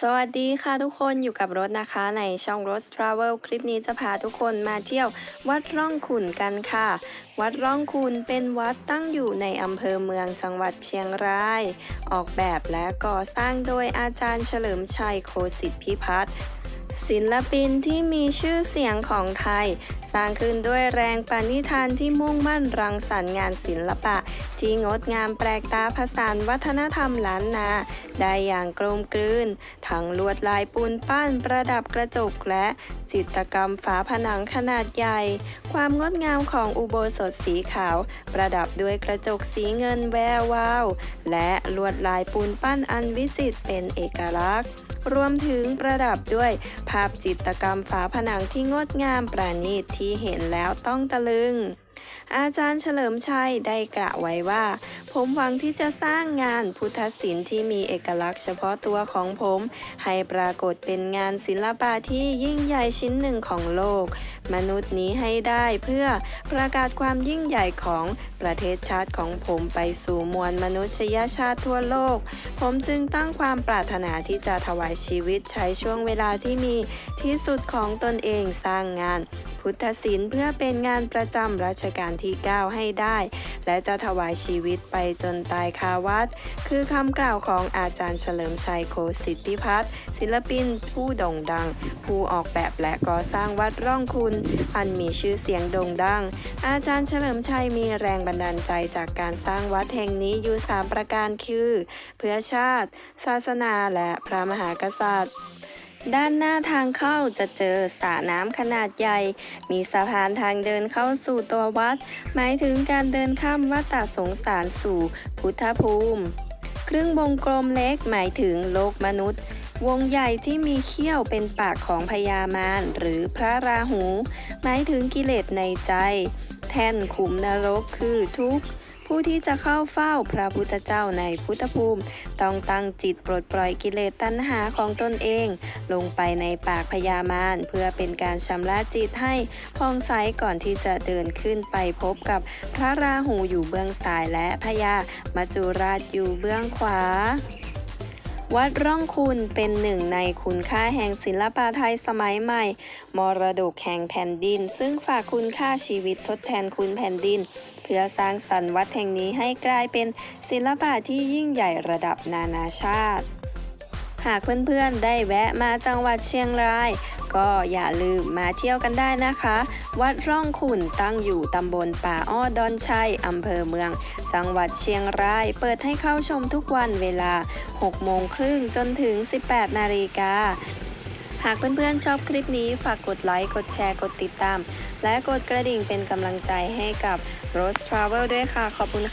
สวัสดีค่ะทุกคนอยู่กับรถนะคะในช่องรถ Travel คลิปนี้จะพาทุกคนมาเที่ยววัดร่องขุนกันค่ะ วัดร่องขุนเป็นวัดตั้งอยู่ในอำเภอเมืองจังหวัดเชียงราย ออกแบบและก่อสร้างโดยอาจารย์เฉลิมชัยโคสิทธิพิพัฒน์ ศิลปินที่มีชื่อเสียงของไทย สร้างขึ้นด้วยแรงปณิธานที่มุ่งมั่นรังสรรค์งานศิลปะ ที่งดงามแปลกตาผสานวัฒนธรรมล้านนา ได้อย่างกลมกลืน ทั้งลวดลายปูนปั้นประดับกระจกและจิตรกรรมฝาผนังขนาดใหญ่ ความงดงามของอุโบสถสีขาว ประดับด้วยกระจกสีเงินแวววาว และลวดลายปูนปั้นอันวิจิตรเป็นเอกลักษณ์ รวมถึงประดับด้วยภาพจิตรกรรมฝาผนังที่งดงามประณีตที่เห็นแล้วต้องตะลึง อาจารย์เฉลิมชัยได้กล่าวไว้ว่า ผมหวังที่จะสร้างงานพุทธศิลป์ที่มีเอกลักษณ์เฉพาะตัวของผม ให้ปรากฏเป็นงานศิลปะที่ยิ่งใหญ่ชิ้นหนึ่งของโลก มนุษย์นี้ให้ได้เพื่อประกาศความยิ่งใหญ่ของประเทศชาติของผมไปสู่มวลมนุษยชาติทั่วโลก ผมจึงตั้งความปรารถนาที่จะถวายชีวิตใช้ช่วงเวลาที่มีที่สุดของตนเองสร้างงาน พุทธศิลป์เพื่อเป็นงานประจำรัชกาลที่ 9 ให้ได้ และจะถวายชีวิตไปจนตายคาวัด คือคำกล่าวของอาจารย์เฉลิมชัยโคสิทธิพิพัฒน์ศิลปินผู้โด่งดัง ผู้ออกแบบและก่อสร้างวัดร่องคุณ อันมีชื่อเสียงโด่งดัง อาจารย์เฉลิมชัยมีแรงบันดาลใจจากการสร้างวัดแห่งนี้อยู่ 3 ประการคือ เพื่อชาติ ศาสนาและพระมหากษัตริย์ ด้านหน้าทางเข้าจะเจอสระน้ำขนาดใหญ่ มีสะพานทางเดินเข้าสู่ตัววัด หมายถึงการเดินข้ามวัฏฏะสงสารสู่พุทธภูมิ ครึ่งวงกลมเล็กหมายถึงโลกมนุษย์ วงใหญ่ที่มีเขี้ยวเป็นปากของพญามารหรือพระราหู หมายถึงกิเลสในใจ แท่นขุมนรกคือทุกข์ ผู้ที่จะเข้าเฝ้าพระพุทธเจ้าในพุทธภูมิ ต้องตั้งจิตปลดปล่อยกิเลสตัณหาของตนเอง ลงไปในปากพญามารเพื่อเป็นการชำระจิตให้ผ่องใสก่อนที่จะเดินขึ้นไปพบกับพระราหูอยู่เบื้องซ้ายและพญามัจจุราชอยู่เบื้องขวาวัดร่องคุณเป็นหนึ่งในคุณค่าแห่งศิลปะไทยสมัยใหม่ มรดกแห่งแผ่นดิน ซึ่งฝากคุณค่าชีวิตทดแทนคุณแผ่นดิน เพื่อสร้างสรรค์วัดแห่งนี้ให้กลายเป็นศิลปะที่ยิ่งใหญ่ระดับนานาชาติ หากเพื่อนๆได้แวะมาจังหวัดเชียงราย ก็อย่าลืมมาเที่ยวกันได้นะคะ วัดร่องขุนตั้งอยู่ตำบลป่าอ้อดอนชัยอำเภอเมือง จังหวัดเชียงราย เปิดให้เข้าชมทุกวันเวลา 6 โมงครึ่งจนถึง 18 นาฬิกาหากเพื่อนๆชอบคลิปนี้ฝากกดไลค์ กดแชร์ กดติดตาม และกดกระดิ่งเป็นกำลังใจให้กับ Rose Travel ด้วยค่ะ ขอบคุณค่ะ